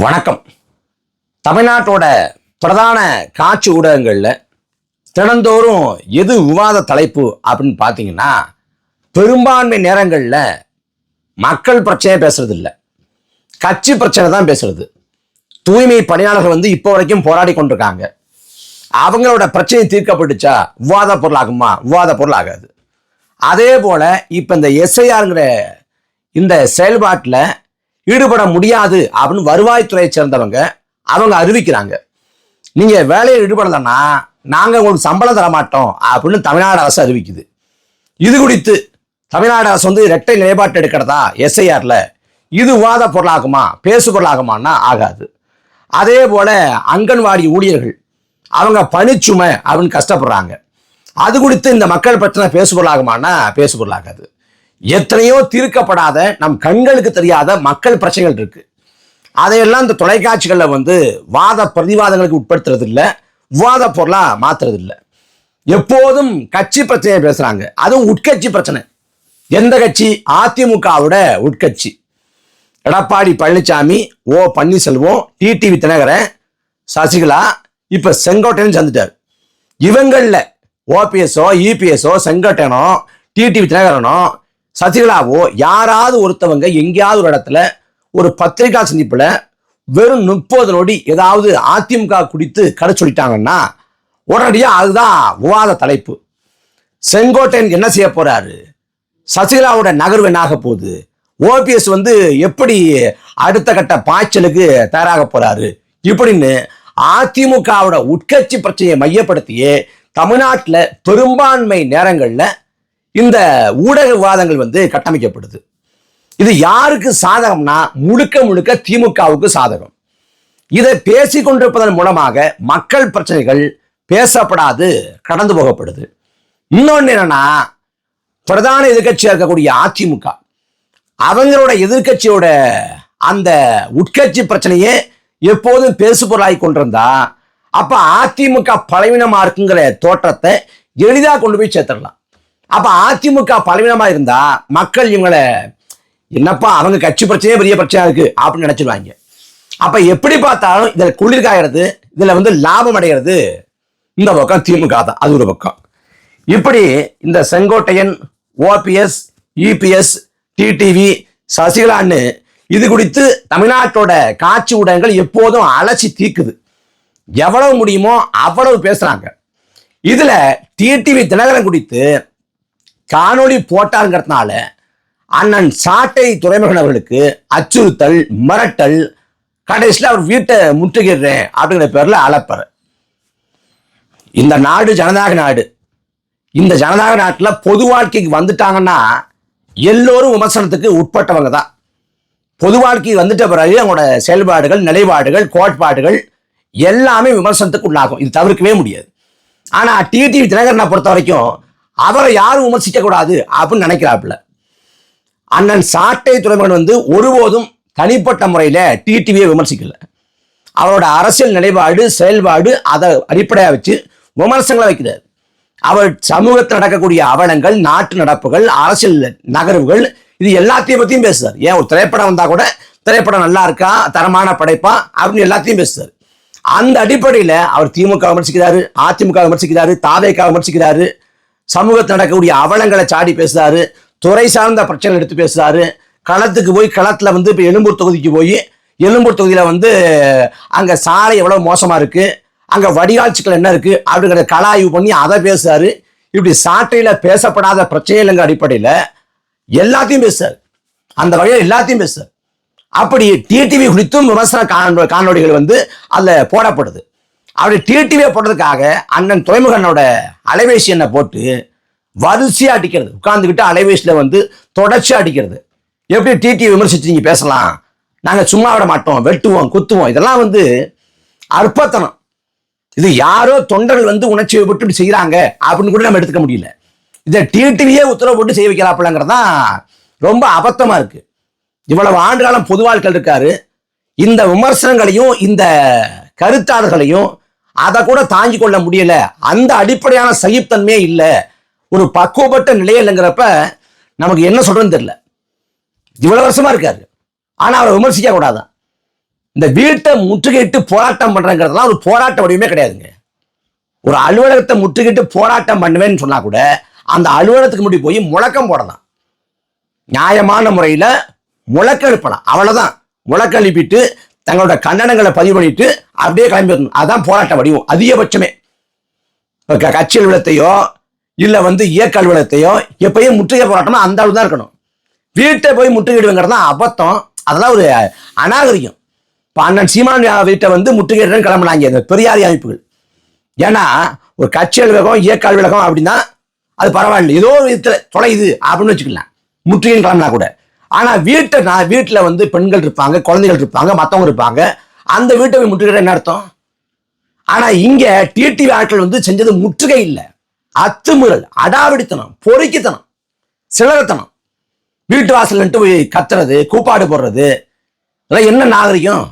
வணக்கம். தமிழ்நாட்டோட பிரதான காட்சி ஊடகங்களில் தினந்தோறும் எது விவாத தலைப்பு அப்படின்னு பார்த்தீங்கன்னா பெரும்பான்மை நேரங்களில் மக்கள் பிரச்சனையை பேசுறது இல்லை. கட்சி பிரச்சனை தான் பேசுறது. தூய்மை பணியாளர்கள் வந்து இப்போ வரைக்கும் போராடி கொண்டிருக்காங்க. அவங்களோட பிரச்சனை தீர்க்கப்பட்டுச்சா? விவாத பொருளாகுமா விவாத பொருள் ஆகாது. அதே போல் இப்போ இந்த எஸ்ஐஆருங்கிற இந்த செயல்பாட்டில் ஈடுபட முடியாது அப்படின்னு வருவாய்த்துறையை சேர்ந்தவங்க அவங்க அறிவிக்கிறாங்க. நீங்க வேலையில் ஈடுபடலைன்னா நாங்க உங்களுக்கு சம்பளம் தர மாட்டோம் அப்படின்னு தமிழ்நாடு அரசு அறிவிக்குது. இது குறித்து தமிழ்நாடு அரசு வந்து இரட்டை நிலைப்பாட்டு எடுக்கிறதா எஸ்ஐஆர்ல? இது விவாத பொருளாகுமா? பேசு பொருளாகுமான்னா ஆகாது. அதே போல அங்கன்வாடி ஊழியர்கள் அவங்க பணிச்சுமை அப்படின்னு கஷ்டப்படுறாங்க. அது குறித்து இந்த மக்கள் பிரச்சனை பேசு பொருளாகுமான்னா பேசு பொருளாகாது. எத்தனையோ தீர்க்கப்படாத நம் கண்களுக்கு தெரியாத மக்கள் பிரச்சனைகள் இருக்கு. அதையெல்லாம் இந்த தொலைக்காட்சிகளில் வந்து வாத பிரதிவாதங்களுக்கு உட்படுத்துறது இல்லை விவாத பொருளாக மாத்துறது இல்லை எப்போதும் கட்சி பிரச்சனையை பேசுறாங்க. அதுவும் உட்கட்சி பிரச்சனை. எந்த கட்சி? அதிமுகவோட உட்கட்சி. எடப்பாடி பழனிசாமி ஓ பன்னீர்செல்வம் டிடிவி தினகரன் சசிகலா இப்போ செங்கோட்டையன் சந்திட்டார் இவங்களில் ஓபிஎஸ்ஓ இபிஎஸ்ஓ செங்கோட்டையனோ டிடிவி தினகரனோ சசிகலாவோ யாராவது ஒருத்தவங்க எங்கேயாவது ஒரு இடத்துல ஒரு பத்திரிகா சந்திப்பில் வெறும் முப்பது நொடி ஏதாவது அதிமுக குடித்து கடை சொல்லிட்டாங்கன்னா உடனடியாக அதுதான் விவாத தலைப்பு. செங்கோட்டையன் என்ன செய்ய போறாரு? சசிகலாவோட நகர்வு என்ன ஆக போகுது? ஓபிஎஸ் வந்து எப்படி அடுத்த கட்ட பாய்ச்சலுக்கு தயாராக போறாரு? இப்படின்னு அதிமுகவோட உட்கட்சி பிரச்சனையை மையப்படுத்தியே தமிழ்நாட்டில் பெரும்பான்மை நேரங்களில் இந்த ஊடக விவாதங்கள் வந்து கட்டமைக்கப்படுது. இது யாருக்கு சாதகம்னா முழுக்க முழுக்க திமுகவுக்கு சாதகம். இதை பேசிக்கொண்டிருப்பதன் மூலமாக மக்கள் பிரச்சனைகள் பேசப்படாது கடந்து போகப்படுது. இன்னொன்று என்னன்னா பிரதான எதிர்க்கட்சியாக இருக்கக்கூடிய அதிமுக அவங்களோட எதிர்க்கட்சியோட அந்த உட்கட்சி பிரச்சனையே எப்போதும் பேசு பொருளாகி கொண்டிருந்தா அப்ப அதிமுக பலவீனமா இருக்குங்கிற தோற்றத்தை எளிதாக கொண்டு போய் சேர்த்துடலாம். அப்ப அதிமுக பலவீனமா இருந்தா மக்கள் இவங்களை என்னப்பா அவங்க கட்சி பிரச்சனையே பெரிய பிரச்சனையா இருக்கு அப்படின்னு நினைச்சிருவாங்க. அப்ப எப்படி பார்த்தாலும் இதுல குளிர்காயறது இதுல வந்து லாபம் அடைகிறது இந்த பக்கம் திமுக தான். அது ஒரு பக்கம். இப்படி இந்த செங்கோட்டையன் ஓபிஎஸ் இபிஎஸ் டிடிவி சசிகலான்னு இது குறித்து தமிழ்நாட்டோட காட்சி ஊடகங்கள் எப்போதும் அலசி தீக்குது. எவ்வளவு முடியுமோ அவ்வளவு பேசுறாங்க. இதுல டிடிவி தினகரன் குறித்து காணொளி போட்டாருங்கிறதுனால அண்ணன் சாட்டை துறைமுகன் அவர்களுக்கு அச்சுறுத்தல் மிரட்டல் கடைசியில் அவர் வீட்டை முற்றுகிறேன் அப்படிங்கிற பேரில் அலப்பர் இந்த நாடு ஜனநாயக நாடு. இந்த ஜனநாயக நாட்டில் பொது வாழ்க்கைக்கு வந்துட்டாங்கன்னா எல்லோரும் விமர்சனத்துக்கு உட்பட்டவங்க தான். பொது வாழ்க்கைக்கு வந்துட்ட பிறகு அவங்களோட செயல்பாடுகள் நிலைப்பாடுகள் கோட்பாடுகள் எல்லாமே விமர்சனத்துக்கு உள்ளாகும். இது தவிர்க்கவே முடியாது. ஆனால் டிடிவி தினகரனை பொறுத்த வரைக்கும் அவரை யாரும் விமர்சிக்க கூடாது அப்படின்னு நினைக்கிறாப்புல. அண்ணன் சாட்டை துறைமுகன் வந்து ஒருபோதும் தனிப்பட்ட முறையில டிடிவியை விமர்சிக்கல. அவரோட அரசியல் நிலைப்பாடு செயல்பாடு அதை அடிப்படையாக வச்சு விமர்சனங்களை வைக்கிறார். அவர் சமூகத்தில் நடக்கக்கூடிய அவலங்கள் நாட்டு நடப்புகள் அரசியல் நகர்வுகள் இது எல்லாத்தையும் பற்றியும் பேசுறார். ஏன் ஒரு திரைப்படம் வந்தால் கூட திரைப்படம் நல்லா இருக்கா தரமான படைப்பா அப்படின்னு எல்லாத்தையும் பேசுறார். அந்த அடிப்படையில் அவர் திமுக விமர்சிக்கிறாரு அதிமுக விமர்சிக்கிறாரு தாவேக்கா விமர்சிக்கிறாரு சமூகத்தில் நடக்கக்கூடிய அவலங்களை சாடி பேசுறாரு. துறை சார்ந்த பிரச்சனை எடுத்து பேசுறாரு. களத்துக்கு போய் களத்தில் வந்து இப்போ எழும்பூர் தொகுதிக்கு போய் எழும்பூர் தொகுதியில் வந்து அங்கே சாலை எவ்வளோ மோசமாக இருக்குது அங்கே வடிகால் என்ன இருக்குது அப்படிங்கிற கள ஆய்வு பண்ணி அதை பேசுறாரு. இப்படி சாட்டையில் பேசப்படாத பிரச்சனைகள் அடிப்படையில் எல்லாத்தையும் பேசுறாரு. அந்த வகையில் எல்லாத்தையும் பேசுறாரு. அப்படி டிடிவி குறித்தும் விமர்சன காணொ- காணொளிகள் வந்து அதில் போடப்படுது. அப்படி டிடிவியை போடுறதுக்காக அண்ணன் துறைமுகனோட அலைவேசி எண்ணை போட்டு வரிசையாக அடிக்கிறது. உட்காந்துக்கிட்டு அலைவேசியில் வந்து தொடர்ச்சியாக அடிக்கிறது. எப்படி டிடிவி விமர்சித்து நீங்கள் பேசலாம்? நாங்கள் சும்மா விட மாட்டோம் வெட்டுவோம் குத்துவோம். இதெல்லாம் வந்து அற்பத்தனம். இது யாரோ தொண்டர்கள் வந்து உணர்ச்சி விட்டு செய்கிறாங்க அப்படின்னு கூட நம்ம எடுத்துக்க முடியல. இதை டிடிவியே உத்தரவு போட்டு செய்ய வைக்கிறாப்புலங்கிறது தான் ரொம்ப அபத்தமாக இருக்குது இவ்வளவு ஆண்டு காலம் பொது வாழ்க்கை இருக்காரு. இந்த விமர்சனங்களையும் இந்த கருத்தாளர்களையும் அதை கூட தாங்கி கொள்ள முடியல. அந்த அடிப்படையான சகிப்புத்தன்மையே இல்லை. ஒரு பக்குவப்பட்ட நிலையில்ங்கிறப்ப நமக்கு என்ன சொல்றதுன்னு தெரியல. இவ்வளவு வருஷமா இருக்காரு. ஆனா அவரை விமர்சிக்க கூடாதான் இந்த வீட்டை முற்றுகையிட்டு போராட்டம் பண்றங்கிறதுலாம் ஒரு போராட்ட வடிவமே கிடையாதுங்க. ஒரு அலுவலகத்தை முற்றுகிட்டு போராட்டம் பண்ணுவேன்னு சொன்னா கூட அந்த அலுவலகத்துக்கு முன்னாடி போய் முழக்கம் போடலாம். நியாயமான முறையில் முழக்க எழுப்பலாம். அவ்வளவுதான். முழக்க எழுப்பிட்டு தங்களோட கண்டனங்களை பதிவு பண்ணிட்டு அப்படியே கிளம்பி வரணும். அதான் போராட்ட வடிவம். அதிகபட்சமே. இப்போ கட்சி அலுவலகத்தையோ இல்லை வந்து இயக்க அலுவலகத்தையோ எப்பயும் முற்றுகை போராட்டமோ அந்த அளவு தான் இருக்கணும். வீட்டை போய் முற்றுகையிடுவேங்கிறது தான் அபத்தம். அதெல்லாம் ஒரு அநாகரிகம். இப்போ அண்ணன் சீமான் வீட்டை வந்து முற்றுகையிடுறேன்னு கிளம்புனாங்க இந்த பெரியாரி அமைப்புகள். ஏன்னா ஒரு கட்சி அலுவலகம் இயக்க அலுவலகம் அப்படின்னா அது பரவாயில்ல. ஏதோ ஒரு விதத்தில் தொலையுது அப்படின்னு வச்சுக்கலாம். முற்றுகைன்னு கிளம்பினா கூட. ஆனால் வீட்டை நான் வீட்டில் வந்து பெண்கள் இருப்பாங்க குழந்தைகள் இருப்பாங்க மற்றவங்க இருப்பாங்க. அந்த வீட்டை போய் என்ன அர்த்தம்? ஆனால் இங்கே டிடிவி ஆட்கள் வந்து செஞ்சது முற்றுகை இல்லை. அத்துமுறல் அடாவடித்தனம் பொறுக்கித்தனம் சிலரத்தனம் வீட்டு வாசல் போய் கத்துறது கூப்பாடு போடுறது. இதெல்லாம் என்ன நாகரிகம்?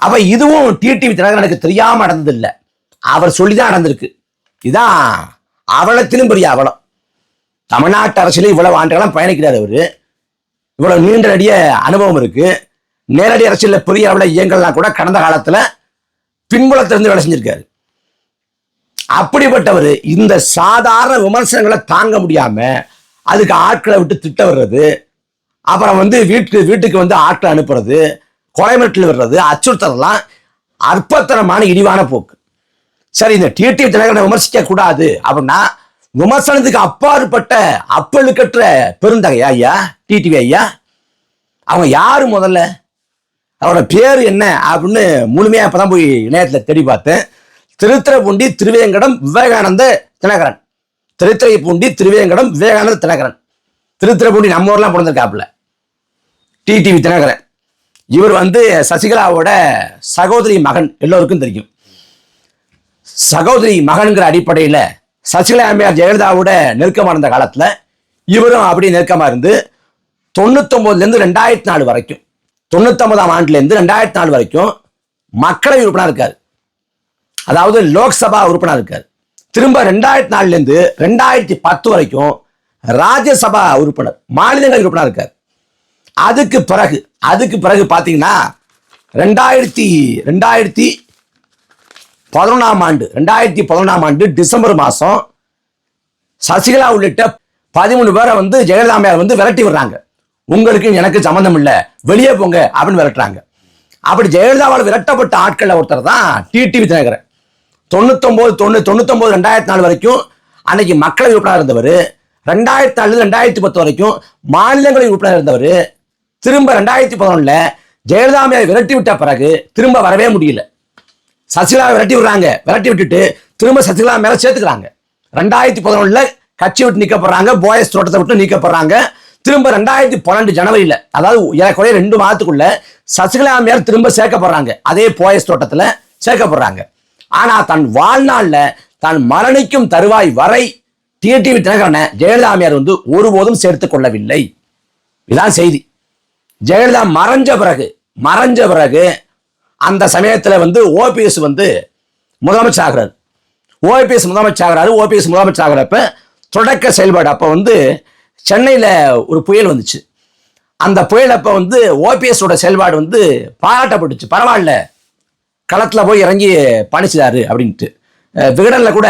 அப்போ இதுவும் டிடிவி தினகரன் எனக்கு தெரியாமல் நடந்ததில்லை. அவர் சொல்லி தான் நடந்திருக்கு. இதான் அவலத்திலும் பெரிய அவலம். தமிழ்நாட்டு அரசியல இவ்வளவு ஆண்டுகளாம் பயணிக்கிறார் அவர். இவ்வளவு நீண்ட நடிய அனுபவம் இருக்கு. நேரடி அரசியல்ல பெரிய அளவில் இயங்கலாம் கூட கடந்த காலத்துல பின்புலத்திலிருந்து வேலை செஞ்சிருக்காரு. அப்படிப்பட்டவர் இந்த சாதாரண விமர்சனங்களை தாங்க முடியாம அதுக்கு ஆட்களை விட்டு திட்ட வர்றது அப்புறம் வந்து வீட்டுக்கு வீட்டுக்கு வந்து ஆட்களை அனுப்புறது கொலை மிரட்டல் வர்றது அச்சுறுத்தலாம் அற்பத்தனமான இழிவான போக்கு. சரி இந்த டிடிவி தினகரனை விமர்சிக்க கூடாது அப்படின்னா விமர்சனத்துக்கு அப்பாற்பட்ட அப்பழுக்கற்ற பெருந்தகையா ஐயா டிடிவி ஐயா அவங்க யாரு முதல்ல? அவரோட பேர் என்ன அப்படின்னு முழுமையா இப்பதான் போய் இணையத்துல தேடி பார்த்தேன். திருத்துறைப்பூண்டி திருவேங்கடம் விவேகானந்த தினகரன். திருத்திரைப்பூண்டி திருவேங்கடம் விவேகானந்த தினகரன். திருத்துறைப்பூண்டி நம்ம ஊர்லாம் பிறந்திருக்காப்புல. டிடிவி தினகரன். இவர் வந்து சசிகலாவோட சகோதரி மகன் எல்லோருக்கும் தெரியும். சகோதரி மகன்கிற அடிப்படையில் சசிகலா அம்மையார் ஜெயலலிதாவோட நெருக்கமாக இருந்த காலத்தில் இவரும் அப்படி நெருக்கமாக இருந்து தொண்ணூத்தொம்போதுலேருந்து ரெண்டாயிரத்தி நாலு வரைக்கும் தொண்ணூத்தொன்பதாம் ஆண்டுலேருந்து ரெண்டாயிரத்தி நாலு வரைக்கும் மக்களவை உறுப்பினர் இருக்கார். அதாவது லோக்சபா உறுப்பினர் இருக்கார். திரும்ப ரெண்டாயிரத்தி நாலுலேருந்து ரெண்டாயிரத்தி பத்து வரைக்கும் ராஜ்யசபா உறுப்பினர் மாநிலங்கள் உறுப்பினர் இருக்கார். அதுக்கு பிறகு அதுக்கு பிறகு பார்த்தீங்கன்னா ரெண்டாயிரத்தி ரெண்டாயிரத்தி பதினொன்றாம் ஆண்டு ரெண்டாயிரத்தி பதினொன்றாம் ஆண்டு டிசம்பர் மாதம் சசிகலா உள்ளிட்ட பதிமூணு பேரை வந்து ஜெயலலிதா வந்து விரட்டி விடுறாங்க. உங்களுக்கு எனக்கு சம்மந்தம் இல்லை. வெளியே போங்க அப்படின்னு விரட்டுறாங்க. அப்படி ஜெயலலிதாவால் விரட்டப்பட்ட ஆட்களில் ஒருத்தர் தான் டிடிவி தினகரன் தொண்ணூத்தொம்போது தொண்ணூ தொண்ணூத்தொம்பது ரெண்டாயிரத்தி நாலு வரைக்கும் அன்னைக்கு மக்களவை உறுப்பினர் இருந்தவர். ரெண்டாயிரத்தி நாலு ரெண்டாயிரத்தி பத்து வரைக்கும் மாநிலங்களவை உறுப்பினர் இருந்தவர். திரும்ப ரெண்டாயிரத்தி பதினொன்றில் ஜெயலலிதா விரட்டி விட்ட பிறகு திரும்ப வரவே முடியல. சசிகலாவை விரட்டி விடுறாங்க. விரட்டி விட்டுட்டு திரும்ப சசிகலா மேல சேர்த்துக்கிறாங்க. ரெண்டாயிரத்தி பதினொன்னுல கட்சி விட்டு நீக்கப்படுறாங்க. போயஸ் தோட்டத்தை விட்டு நீக்கப்படுறாங்க. திரும்ப ரெண்டாயிரத்தி பன்னெண்டு ஜனவரியில அதாவது ஏறக்குறைய ரெண்டு மாதத்துக்குள்ள சசிகலா மேல் திரும்ப சேர்க்கப்படுறாங்க. அதே போயஸ் தோட்டத்துல சேர்க்கப்படுறாங்க. ஆனா தன் வாழ்நாள்ல தான் மரணிக்கும் தருவாய் வரை டிடிவி தினகரனை ஜெயலலிதா அம்மையார் வந்து ஒருபோதும் சேர்த்து கொள்ளவில்லை. இதான் செய்தி. ஜெயலலிதா மறைஞ்ச பிறகு மறைஞ்ச பிறகு அந்த சமயத்தில் வந்து ஓபிஎஸ் வந்து முதலமைச்சர் ஆகிறார் ஓபிஎஸ் முதலமைச்சர் ஆகிறாரு ஓபிஎஸ் முதலமைச்சர் ஆகிறப்ப தொடக்க செயல்பாடு அப்போ வந்து சென்னையில் ஒரு புயல் வந்துச்சு. அந்த புயல் அப்போ வந்து ஓபிஎஸோட செயல்பாடு வந்து பாராட்டப்பட்டுச்சு. பரவாயில்ல. களத்தில் போய் இறங்கி பணிச்சிட்டாரு அப்படின்ட்டு. விகடனில் கூட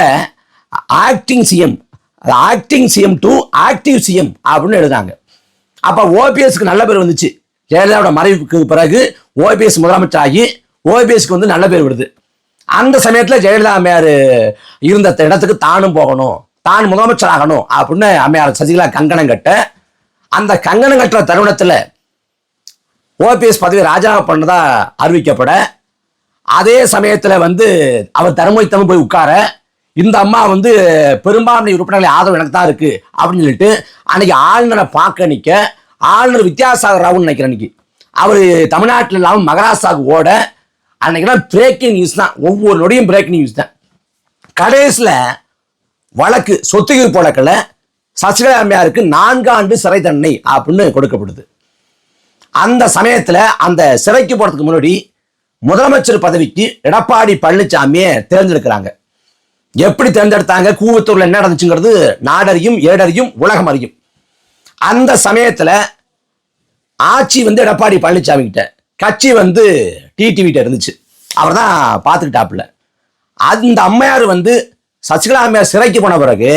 acting CM acting CM to active CM அப்படின்னு எழுதாங்க அப்போ ஓபிஎஸ்க்கு நல்ல பேர் வந்துச்சு. ஜெயலலிதாவோட மறைவுக்கு பிறகு ஓபிஎஸ் முதலமைச்சர் ஆகி ஓபிஎஸ்க்கு வந்து நல்ல பேர் வருது. அந்த சமயத்தில் ஜெயலலிதா அம்மையார் இருந்த இடத்துக்கு தானும் போகணும். தான் முதலமைச்சர் ஆகணும் அப்படின்னு அம்மையார் சசிகலா கங்கணம் கட்ட அந்த கங்கணம் கட்டுற தருணத்தில் ஓபிஎஸ் பதவி ராஜினாமா பண்ணதா அறிவிக்கப்பட அதே சமயத்தில் வந்து அவர் தருமொழித்தம் போய் உட்கார இந்த அம்மா வந்து பெரும்பான்மை உறுப்பினர்களை ஆதரவு எனக்கு தான் இருக்கு அப்படின்னு சொல்லிட்டு அன்னைக்கு ஆளுநரை பார்க்க நிற்க ஆளுநர் வித்யாசாகர் ராவுன்னு நினைக்கிறேன் அன்னைக்கு. அவர் தமிழ்நாட்டில் இல்லாமல் மகாராஷ்டிராவுக்கு ஓட அன்னைக்கெல்லாம் பிரேக்கிங் நியூஸ் தான். ஒவ்வொரு நொடியும் பிரேக்கிங் நியூஸ் தான். கடைசியில் வழக்கு சொத்துக்கு வழக்கில் சசிகலா அம்மையாருக்கு நான்காண்டு சிறை தண்டனை அப்படின்னு கொடுக்கப்படுது. அந்த சமயத்தில் அந்த சிறைக்கு போகிறதுக்கு முன்னாடி முதலமைச்சர் பதவிக்கு எடப்பாடி பழனிசாமியை தேர்ந்தெடுக்கிறாங்க. எப்படி தேர்ந்தெடுத்தாங்க? கூவத்தூரில் என்ன நடந்துச்சுங்கிறது நாடறியும் ஏடறியும் உலகம் அறியும். அந்த சமயத்தில் ஆட்சி வந்து எடப்பாடி பழனிசாமி கிட்ட கட்சி வந்து டிடிவிட்ட இருந்துச்சு. அவர் தான் பார்த்துக்கிட்டாப்புல. அந்த அம்மையார் வந்து சசிகலா அம்மையார் சிறைக்கு போன பிறகு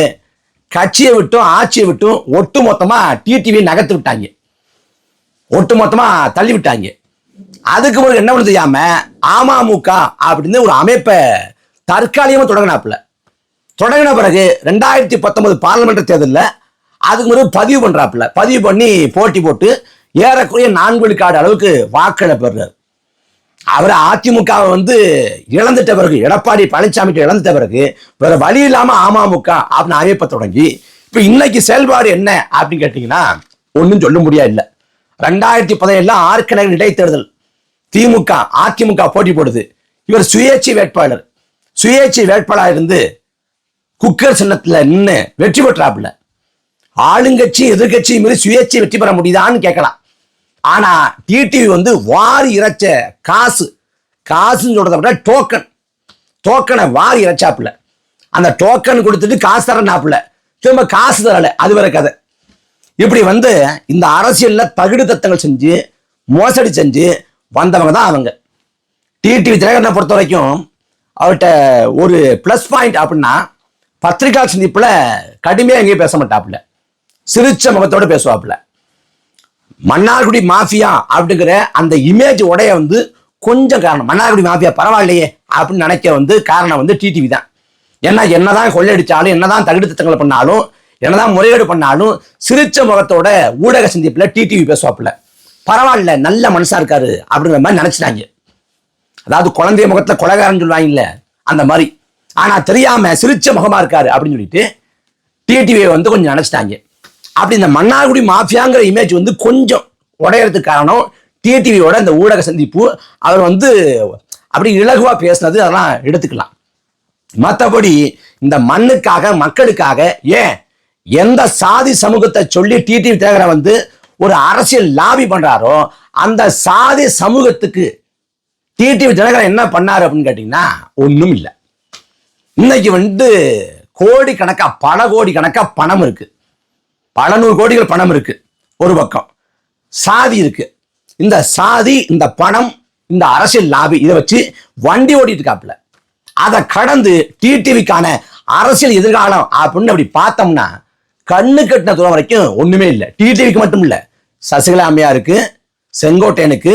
கட்சியை விட்டும் ஆட்சியை விட்டும் ஒட்டு மொத்தமாக டிடிவி நகர்த்து விட்டாங்க. ஒட்டு மொத்தமாக தள்ளி விட்டாங்க. அதுக்கு பிறகு என்ன பண்ண தெரியாம அமமுக அப்படின்னு ஒரு அமைப்பை தற்காலிகமாக தொடங்கினாப்புல. தொடங்கின பிறகு ரெண்டாயிரத்தி பத்தொன்பது பார்லிமெண்ட் தேர்தலில் அதுக்கு பிறகு பதிவு பண்ணுறாப்புல பதிவு பண்ணி போட்டி போட்டு ஏறக்குறைய நான்கு விழுக்காடு அளவுக்கு வாக்களை பெறுறாரு. அவர் அதிமுகவை வந்து இழந்துட்ட பிறகு எடப்பாடி பழனிசாமிக்கு இழந்துட்ட பிறகு வேற வழி இல்லாம அமமுக அப்படின்னு அறிவிப்ப தொடங்கி இப்ப இன்னைக்கு செயல்பாடு என்ன அப்படின்னு கேட்டீங்கன்னா ஒன்றும் சொல்ல முடியாது இல்ல. ரெண்டாயிரத்தி பதினேழுல ஆர்கனகர் இடைத்தேர்தல் திமுக அதிமுக போட்டி போடுது. இவர் சுயேட்சை வேட்பாளர். சுயேட்சை வேட்பாளர் இருந்து குக்கர் சின்னத்துல நின்று வெற்றி பெற்றாப்புல. ஆளுங்கட்சி எதிர்கட்சி மீறி சுயேட்சை வெற்றி பெற முடியுதான்னு கேட்கலாம். ஆனா டிடிவி வந்து வாரி இறைச்ச காசு. காசுன்னு சொல்றத விட டோக்கன் டோக்கனை வாரி இறைச்சாப்புல. அந்த டோக்கன் கொடுத்துட்டு காசு தரனாப்புல திரும்ப காசு தரல. அது வேற கதை. இப்படி வந்து இந்த அரசியல்ல தகுடு தத்தங்கள் செஞ்சு மோசடி செஞ்சு வந்தவங்க தான் அவங்க. டிடிவி தினகரனை பொறுத்த வரைக்கும் அவர்கிட்ட ஒரு ப்ளஸ் பாயிண்ட் அப்படின்னா பத்திரிகா சந்திப்புல கடுமையாக எங்கேயும் பேச மாட்டாப்புல. சிரிச்ச முகத்தோடு பேசுவாப்புல. மன்னார்குடி மாஃபியா அப்படிங்கிற அந்த இமேஜ் உடைய வந்து கொஞ்சம் காரணம். மன்னார்குடி மாஃபியா பரவாயில்லையே அப்படின்னு நினைக்க வந்து காரணம் வந்து டிடிவி தான். ஏன்னா என்னதான் கொள்ளையடிச்சாலும் என்னதான் தகுடு திட்டங்களை பண்ணாலும் என்னதான் முறையீடு பண்ணாலும் சிரிச்ச முகத்தோட ஊடக சந்திப்புல டிடிவி பேசுவாப்புல. பரவாயில்ல நல்ல மனுஷா இருக்காரு அப்படிங்கிற மாதிரி நினைச்சிட்டாங்க. அதாவது குழந்தைய முகத்தில் கொலகாரன் சொல்லுவாங்கல்ல அந்த மாதிரி. ஆனால் தெரியாம சிரிச்ச முகமா இருக்காரு அப்படின்னு சொல்லிட்டு டிடிவியை வந்து கொஞ்சம் நினைச்சிட்டாங்க. அப்படி இந்த மன்னார்குடி மாஃபியாங்கிற இமேஜ் வந்து கொஞ்சம் உடையறதுக்கு காரணம் டிடிவியோட இந்த ஊடக சந்திப்பு. அவர் வந்து அப்படி இலகுவாக பேசினது அதெல்லாம் எடுத்துக்கலாம். மற்றபடி இந்த மண்ணுக்காக மக்களுக்காக ஏன் எந்த சாதி சமூகத்தை சொல்லி டிடிவி தேகரை வந்து ஒரு அரசியல் லாபி பண்றாரோ அந்த சாதி சமூகத்துக்கு டிடிவி தினகரன் என்ன பண்ணாரு அப்படின்னு கேட்டீங்கன்னா ஒன்றும் இல்லை. இன்னைக்கு வந்து கோடி கணக்கா பல கோடி கணக்கா பணம் இருக்குது பல நூறு கோடிகள் பணம் இருக்கு ஒரு பக்கம். சாதி இருக்கு. இந்த சாதி இந்த பணம் இந்த அரசியல் லாபி இதை வச்சு வண்டி ஓடிட்டு இருக்காப்புல அதை கடந்து டிடிவிக்கான அரசியல் எதிர்காலம் அப்படின்னு அப்படி பார்த்தோம்னா கண்ணு கட்டின தூரம் வரைக்கும் ஒண்ணுமே இல்லை. டிடிவிக்கு மட்டும் இல்லை. சசிகலா அம்மையாருக்கு செங்கோட்டையனுக்கு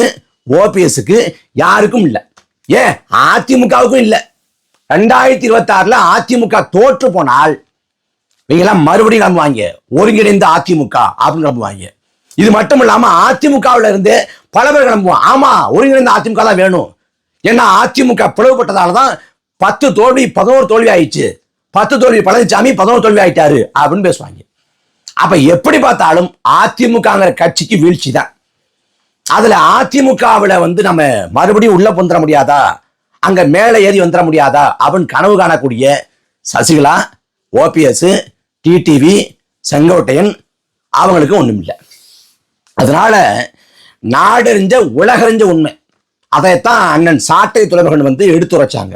ஓபிஎஸ்க்கு யாருக்கும் இல்லை. ஏன்? அதிமுகவுக்கும் இல்லை. ரெண்டாயிரத்தி இருபத்தி ஆறுல அதிமுக தோற்று போனால் நீங்களாம் மறுபடியும் நம்புவாங்க. ஒருங்கிணைந்த அதிமுக அப்படின்னு நம்புவாங்க. இது மட்டும் இல்லாம அதிமுகவுல இருந்து பல பேர் கிளம்புவோம் ஆமா ஒருங்கிணைந்த அதிமுக தான் வேணும். ஏன்னா அதிமுக பிளவுபட்டதால தான் பத்து தோல்வி பதினோரு தோல்வி ஆயிடுச்சு. பத்து தோல்வி பழனிசாமி பதினோரு தோல்வி ஆயிட்டாரு அப்படின்னு பேசுவாங்க. அப்ப எப்படி பார்த்தாலும் அதிமுகங்கிற கட்சிக்கு வீழ்ச்சி தான். அதுல அதிமுகவில் வந்து நம்ம மறுபடியும் உள்ள பொந்துட முடியாதா? அங்க மேலே ஏறி வந்துட முடியாதா? அப்படின்னு கனவு காணக்கூடிய சசிகலா ஓபிஎஸ் டிடிவி செங்கோட்டையன் அவங்களுக்கு ஒன்றும் இல்லை அதனால நாடறிஞ்ச உலகறிஞ்ச உண்மை. அதைத்தான் அண்ணன் சாட்டை துறைமுகன் வந்து எடுத்துரைச்சாங்க.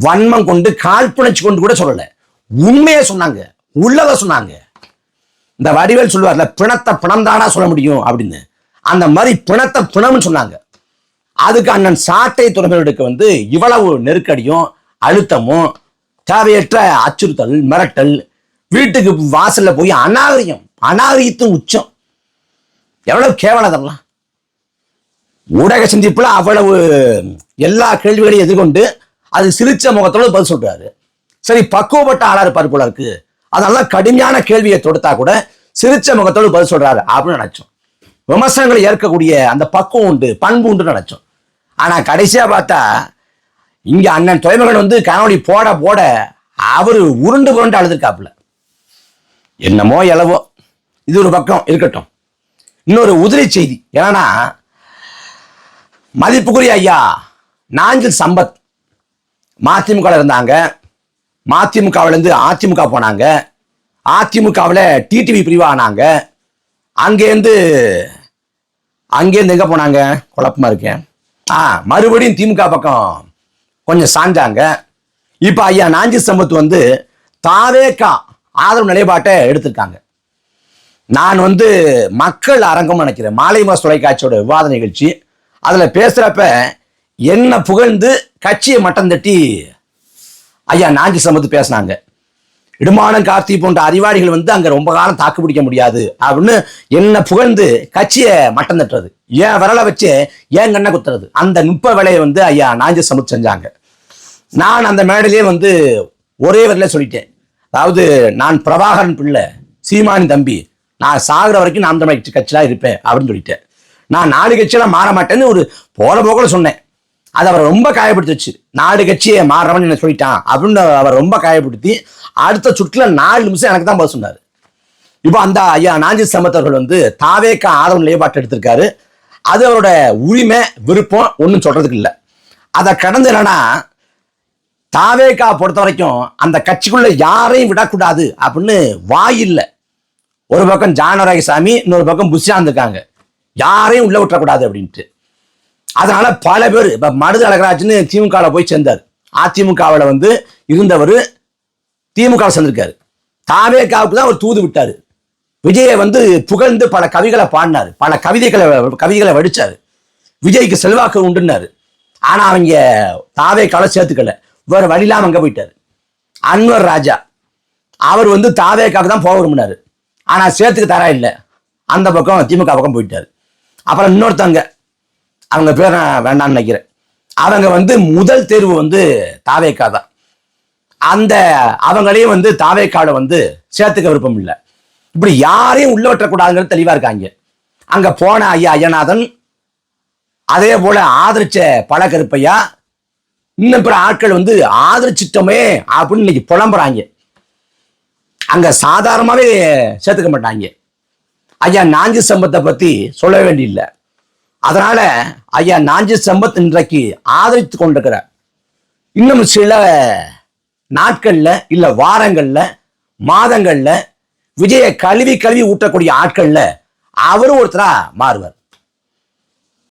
வன்மம் கொண்டு காழ்ப்புணர்ச்சி கொண்டு கூட சொல்லலை. உண்மையை சொன்னாங்க. உள்ளதை சொன்னாங்க. இந்த வடிவேல் சொல்லுவார்ல பிணத்தை பிணம் தானா சொல்ல முடியும்? அப்படின்னு. அந்த மாதிரி பிணத்தை பிணம்னு சொன்னாங்க. அதுக்கு அண்ணன் சாட்டை துறைமுகனுக்கு வந்து இவ்வளவு நெருக்கடியும் அழுத்தமும் தேவையற்ற அச்சுறுத்தல் மிரட்டல் வீட்டுக்கு வாசல்ல போய் அநாகரியம் அநாகரிகத்தின் உச்சம். எவ்வளவு கேவலதெல்லாம் ஊடக சந்திப்புல அவ்வளவு எல்லா கேள்விகளையும் எதிர்கொண்டு அது சிரிச்ச முகத்தோட பதில் சொல்றாரு. சரி பக்குவப்பட்ட ஆளா இருப்பார் போல இருக்கு. அதனால கடுமையான கேள்வியை தொடுத்தா கூட சிரிச்ச முகத்தோடு பதில் சொல்றாரு அப்படின்னு நினைச்சோம். விமர்சனங்களை ஏற்கக்கூடிய அந்த பக்குவம் உண்டு பண்பு உண்டு நினைச்சோம். ஆனா கடைசியா பார்த்தா இங்க அண்ணன் துறைமுகன் வந்து கனவடி போட போட அவரு உருண்டு புரண்டு அழுதுருக்காப்புல. என்னமோ எளவோ இது ஒரு பக்கம் இருக்கட்டும். இன்னொரு உதிரி செய்தி. என்னன்னா மதிப்புக்குரிய ஐயா நாஞ்சில் சம்பத் மதிமுக இருந்தாங்க. மதிமுகவிலேருந்து அதிமுக போனாங்க. அதிமுகவில் டிடிவி பிரிவானாங்க. அங்கேருந்து அங்கேருந்து எங்கே போனாங்க? குழப்பமா இருக்கேன். ஆ மறுபடியும் திமுக பக்கம் கொஞ்சம் சாஞ்சாங்க. இப்போ ஐயா நாஞ்சி சம்பத் வந்து தாவேக்கா ஆதரவு நிலைப்பாட்டை எடுத்திருக்காங்க. நான் வந்து மக்கள் அரங்கம் நினைக்கிறேன். மாலை மாச தொலைக்காட்சியோட விவாத நிகழ்ச்சி. அதில் பேசுகிறப்ப என்னை புகழ்ந்து கட்சியை மட்டம் தட்டி ஐயா நாஞ்சி சம்பத்து பேசினாங்க. இடுமானம் கார்த்தி போன்ற அறிவாளிகள் வந்து அங்கே ரொம்ப காலம் தாக்கு பிடிக்க முடியாது அப்படின்னு என்னை புகழ்ந்து கட்சியை மட்டம் தட்டுறது. ஏன் விரலை வச்சு ஏன் கண்ணை குத்துறது? அந்த நுட்ப வேலையை வந்து ஐயா நாஞ்சி சம்பத் செஞ்சாங்க. நான் அந்த மேடையிலே வந்து ஒரே வரையில சொல்லிட்டேன். அதாவது நான் பிரபாகரன் பிள்ளை சீமானின் தம்பி நான் சாகுற வரைக்கும் நான் தமிழ் கட்சியில இருப்பேன் அப்படின்னு சொல்லிட்டேன் நான் நாலு கட்சியெல்லாம் மாற மாட்டேன்னு ஒரு போல போக்கில் சொன்னேன். அது அவரை ரொம்ப காயப்படுத்திச்சு. நாலு கட்சியை மாறவன் என்ன சொல்லிட்டான் அப்படின்னு அவர் ரொம்ப காயப்படுத்தி அடுத்த சுற்றுல நாலு நிமிஷம் எனக்கு தான் பதில் சொன்னார். இப்போ அந்த ஐயா நாஞ்சி சமத்தவர்கள் வந்து தாவேக்க ஆதரவு நிலைப்பாட்டு எடுத்திருக்காரு. அது அவரோட உரிமை விருப்பம் ஒன்றும் சொல்கிறதுக்கு இல்லை. அதை கடந்து என்னன்னா தாவேகா பொறுத்த வரைக்கும் அந்த கட்சிக்குள்ள யாரையும் விடக்கூடாது அப்படின்னு வாயில்லை ஒரு பக்கம் ஜானராயசாமி இன்னொரு பக்கம் புஷ்யாந்த் இருக்காங்க. யாரையும் உள்ள விட்டுறக்கூடாது அப்படின்ட்டு. அதனால பல பேர் இப்ப மருது அழகராஜ்னு திமுகவில் போய் சேர்ந்தார். அதிமுகவில் வந்து இருந்தவர் திமுக சேர்ந்திருக்காரு. தாவேகாவுக்கு தான் அவர் தூது விட்டார். விஜயை வந்து புகழ்ந்து பல கவிகளை பாடினாரு. பல கவிதைகளை கவிதைகளை வடித்தார் விஜய்க்கு செல்வாக்கு உண்டுனாரு ஆனால் அவங்க தாவேக்கால சேர்த்துக்கல. வேற வழியில்லாம அங்கே போயிட்டார். அன்வர் ராஜா. அவர் வந்து தாவேக்காக தான் போக விரும்பினார். ஆனால் சேர்த்துக்க தரா இல்லை. அந்த பக்கம் திமுக பக்கம் போயிட்டார். அப்புறம் இன்னொருத்தவங்க அவங்க பேர் நான் வேண்டாம்னு நினைக்கிறேன். அவங்க வந்து முதல் தேர்வு வந்து தாவேக்கா தான். அந்த அவங்களையும் வந்து தாவேக்கால வந்து சேர்த்துக்க விருப்பம் இல்லை. இப்படி யாரையும் உள்ள வெட்டக்கூடாதுங்கிறது தெளிவாக இருக்காங்க. அங்கே போன ஐயா ஐயநாதன் அதே போல ஆதரிச்ச பழக்கருப்பையா இன்னும் பிற ஆட்கள் வந்து ஆதரிச்சிட்டோமே அப்படின்னு இன்னைக்கு புலம்புறாங்க. அங்க சாதாரணமாவே சேர்த்துக்க மாட்டாங்க. ஐயா நாஞ்சி சம்பத்தை பத்தி சொல்ல வேண்டியில்லை. அதனால ஐயா நாஞ்சி சம்பத் இன்றைக்கு ஆதரித்து கொண்டிருக்கிறார் இன்னும் சில நாட்கள்ல இல்ல வாரங்கள்ல மாதங்கள்ல விஜய கழுவி கழுவி ஊட்டக்கூடிய ஆட்கள்ல அவரும் ஒருத்தரா மாறுவார்.